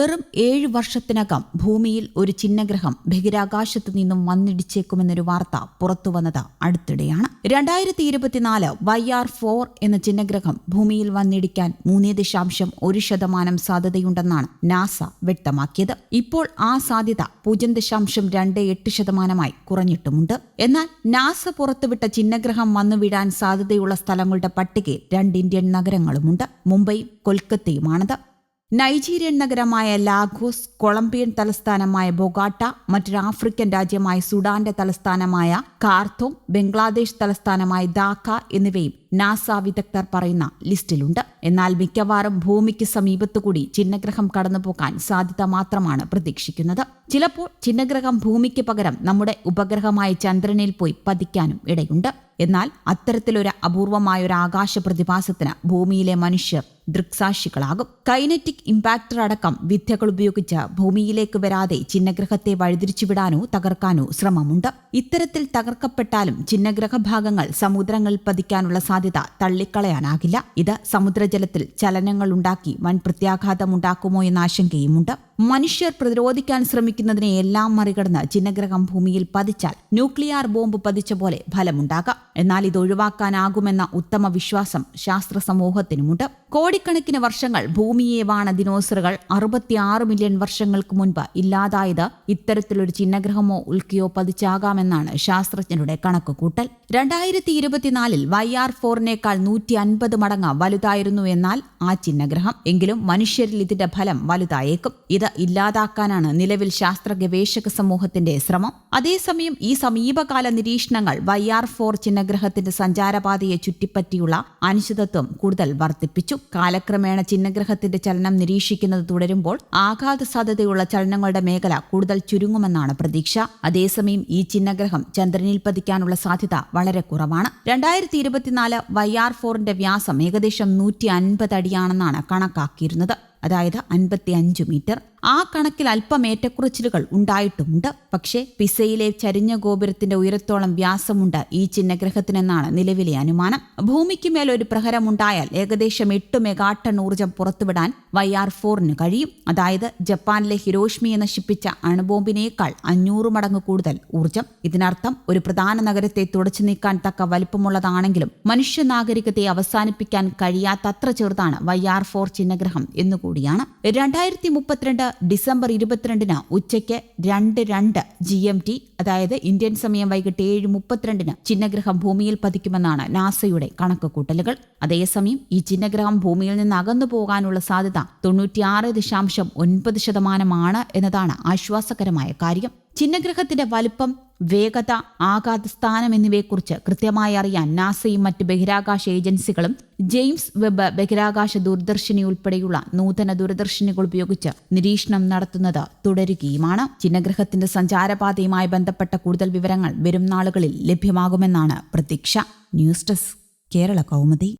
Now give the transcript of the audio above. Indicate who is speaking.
Speaker 1: വെറും ഏഴ് വർഷത്തിനകം ഭൂമിയിൽ ഒരു ചിഹ്നഗ്രഹം ബഹിരാകാശത്ത് നിന്നും വന്നിടിച്ചേക്കുമെന്നൊരു വാർത്ത പുറത്തുവന്നത് അടുത്തിടെയാണ്. രണ്ടായിരത്തി ഇരുപത്തിനാല് വൈ ആർ ഫോർ എന്ന ചിഹ്നഗ്രഹം ഭൂമിയിൽ വന്നിടിക്കാൻ മൂന്നേ ദശാംശം ഒരു ശതമാനം സാധ്യതയുണ്ടെന്നാണ് നാസ വ്യക്തമാക്കിയത്. ഇപ്പോൾ ആ സാധ്യത പൂജ്യം ദശാംശം രണ്ട് എട്ട് ശതമാനമായി കുറഞ്ഞിട്ടുമുണ്ട്. എന്നാൽ നാസ പുറത്തുവിട്ട ചിഹ്നഗ്രഹം വന്നുവിടാൻ സാധ്യതയുള്ള സ്ഥലങ്ങളുടെ പട്ടികയിൽ രണ്ട് ഇന്ത്യൻ നഗരങ്ങളുമുണ്ട്. മുംബൈയും കൊൽക്കത്തയുമാണത്. നൈജീരിയൻ നഗരമായ ലാഗോസ് കൊളംബിയൻ തലസ്ഥാനമായ ബൊഗാട്ട മറ്റൊരു ആഫ്രിക്കൻ രാജ്യമായ സുഡാന്റെ തലസ്ഥാനമായ കാർത്തോം ബംഗ്ലാദേശ് തലസ്ഥാനമായ ധാക്ക എന്നിവയും നാസ വിദഗ്ധർ പറയുന്ന ലിസ്റ്റിലുണ്ട്. എന്നാൽ മിക്കവാറും ഭൂമിക്ക് സമീപത്തുകൂടി ചിഹ്നഗ്രഹം കടന്നുപോകാൻ സാധ്യത മാത്രമാണ് പ്രതീക്ഷിക്കുന്നത്. ചിലപ്പോൾ ചിഹ്നഗ്രഹം ഭൂമിക്ക് പകരം നമ്മുടെ ഉപഗ്രഹമായ ചന്ദ്രനിൽ പോയി പതിക്കാനും ഇടയുണ്ട്. എന്നാൽ അത്തരത്തിലൊരു അപൂർവമായ ഒരു ആകാശ പ്രതിഭാസത്തിന് ഭൂമിയിലെ മനുഷ്യർ ദൃക്സാക്ഷികളാകും. കൈനറ്റിക് ഇമ്പാക്ടർ അടക്കം വിദ്യകൾ ഉപയോഗിച്ച് ഭൂമിയിലേക്ക് വരാതെ ചിഹ്നഗ്രഹത്തെ വഴിതിരിച്ചുവിടാനോ തകർക്കാനോ ശ്രമമുണ്ട്. ഇത്തരത്തിൽ തകർക്കപ്പെട്ടാലും ചിഹ്നഗ്രഹ ഭാഗങ്ങൾ സമുദ്രങ്ങളിൽ പതിക്കാനുള്ള സാധ്യത തള്ളിക്കളയാനാകില്ല. ഇത് സമുദ്രജലത്തിൽ ചലനങ്ങൾ ഉണ്ടാക്കി വൻ പ്രത്യാഘാതമുണ്ടാക്കുമോ എന്ന ആശങ്കയുമുണ്ട്. മനുഷ്യർ പ്രതിരോധിക്കാൻ ശ്രമിക്കുന്നതിനെ എല്ലാം മറികടന്ന് ചിഹ്നഗ്രഹം ഭൂമിയിൽ പതിച്ചാൽ ന്യൂക്ലിയർ ബോംബ് പതിച്ച പോലെ ഫലമുണ്ടാകാം. എന്നാൽ ഇത് ഒഴിവാക്കാനാകുമെന്ന ഉത്തമ വിശ്വാസം ശാസ്ത്ര സമൂഹത്തിനുമുണ്ട് കോടിക്കണക്കിന് വർഷങ്ങൾ ഭൂമിയെ വാണ ദിനോസറുകൾ അറുപത്തിയാറ് മില്യൺ വർഷങ്ങൾക്ക് മുൻപ് ഇല്ലാതായത് ഇത്തരത്തിലൊരു ചിഹ്നഗ്രഹമോ ഉൽക്കയോ പതിച്ചാകാമെന്നാണ് ശാസ്ത്രജ്ഞരുടെ കണക്കുകൂട്ടൽ. രണ്ടായിരത്തി ഇരുപത്തിനാലിൽ വൈ ആർ ഫോറിനേക്കാൾ നൂറ്റി അൻപത് മടങ്ങ് വലുതായിരുന്നു എന്നാൽ ആ ചിഹ്നഗ്രഹം എങ്കിലും മനുഷ്യരിൽ ഇതിന്റെ ഫലം വലുതായേക്കും. ഇത് ഇല്ലാതാക്കാനാണ് നിലവിൽ ശാസ്ത്ര ഗവേഷക സമൂഹത്തിന്റെ ശ്രമം. അതേസമയം ഈ സമീപകാല നിരീക്ഷണങ്ങൾ വൈ ആർ ഫോർ ചിഹ്നഗ്രഹത്തിന്റെ സഞ്ചാരപാതയെ ചുറ്റിപ്പറ്റിയുള്ള അനിശ്ചിതത്വം കൂടുതൽ വർദ്ധിപ്പിച്ചു. കാലക്രമേണ ചിഹ്നഗ്രഹത്തിന്റെ ചലനം നിരീക്ഷിക്കുന്നത് തുടരുമ്പോൾ ആഘാത സാധ്യതയുള്ള ചലനങ്ങളുടെ മേഖല കൂടുതൽ ചുരുങ്ങുമെന്നാണ് പ്രതീക്ഷ. അതേസമയം ഈ ചിഹ്നഗ്രഹം ചന്ദ്രനിൽ പതിക്കാനുള്ള സാധ്യത വളരെ കുറവാണ്. രണ്ടായിരത്തി ഇരുപത്തിനാല് വൈ ആർ ഫോറിന്റെ വ്യാസം ഏകദേശം നൂറ്റി അൻപത് അടിയാണെന്നാണ് കണക്കാക്കിയിരുന്നത്. അതായത് അൻപത്തി അഞ്ച് മീറ്റർ. ആ കണക്കിൽ അല്പം ഏറ്റക്കുറച്ചിലുകൾ ഉണ്ടായിട്ടുമുണ്ട്. പക്ഷേ പിസയിലെ ചരിഞ്ഞ ഗോപുരത്തിന്റെ ഉയരത്തോളം വ്യാസമുണ്ട് ഈ ചിഹ്നഗ്രഹത്തിനെന്നാണ് നിലവിലെ അനുമാനം. ഭൂമിക്ക് മേൽ ഒരു പ്രഹരമുണ്ടായാൽ ഏകദേശം എട്ട് മെഗാട്ടൺ ഊർജം പുറത്തുവിടാൻ വൈ ആർ ഫോറിന് കഴിയും. അതായത് ജപ്പാനിലെ ഹിരോഷ്മിയെ നശിപ്പിച്ച അണുബോംബിനേക്കാൾ അഞ്ഞൂറ് മടങ്ങ് കൂടുതൽ ഊർജം ഇതിനർത്ഥം ഒരു പ്രധാന നഗരത്തെ തുടച്ചു നീക്കാൻ തക്ക വലിപ്പമുള്ളതാണെങ്കിലും മനുഷ്യ നാഗരികതയെ അവസാനിപ്പിക്കാൻ കഴിയാത്തത്ര ചെറുതാണ് വൈ ആർ ഫോർ ചിഹ്നഗ്രഹം എന്നുകൂടിയാണ്. രണ്ടായിരത്തി മുപ്പത്തിരണ്ട് ഡിസംബർ ഇരുപത്തിരണ്ടിന് ഉച്ചയ്ക്ക് രണ്ട് രണ്ട് ജി എം ടി അതായത് ഇന്ത്യൻ സമയം വൈകിട്ട് ഏഴ് മുപ്പത്തിരണ്ടിന് ചിഹ്നഗ്രഹം ഭൂമിയിൽ പതിക്കുമെന്നാണ് നാസയുടെ കണക്കുകൂട്ടലുകൾ. അതേസമയം ഈ ചിഹ്നഗ്രഹം ഭൂമിയിൽ നിന്ന് അകന്നു പോകാനുള്ള സാധ്യത തൊണ്ണൂറ്റിയാറ് ദശാംശം ഒൻപത് ശതമാനമാണ് എന്നതാണ് ആശ്വാസകരമായ കാര്യം. ചിഹ്നഗ്രഹത്തിന്റെ വലുപ്പം വേഗത ആഘാത സ്ഥാനം എന്നിവയെക്കുറിച്ച് കൃത്യമായി അറിയാൻ നാസയും മറ്റ് ബഹിരാകാശ ഏജൻസികളും ജെയിംസ് വെബ് ബഹിരാകാശ ദൂരദർശിനി ഉൾപ്പെടെയുള്ള നൂതന ദൂരദർശിനികൾ ഉപയോഗിച്ച് നിരീക്ഷണം നടത്തുന്നത് തുടരുകയുമാണ്. ചിഹ്നഗ്രഹത്തിന്റെ സഞ്ചാരപാതയുമായി ബന്ധപ്പെട്ട കൂടുതൽ വിവരങ്ങൾ വരും നാളുകളിൽ ലഭ്യമാകുമെന്നാണ് പ്രതീക്ഷ. News desk Kerala Kaumudi.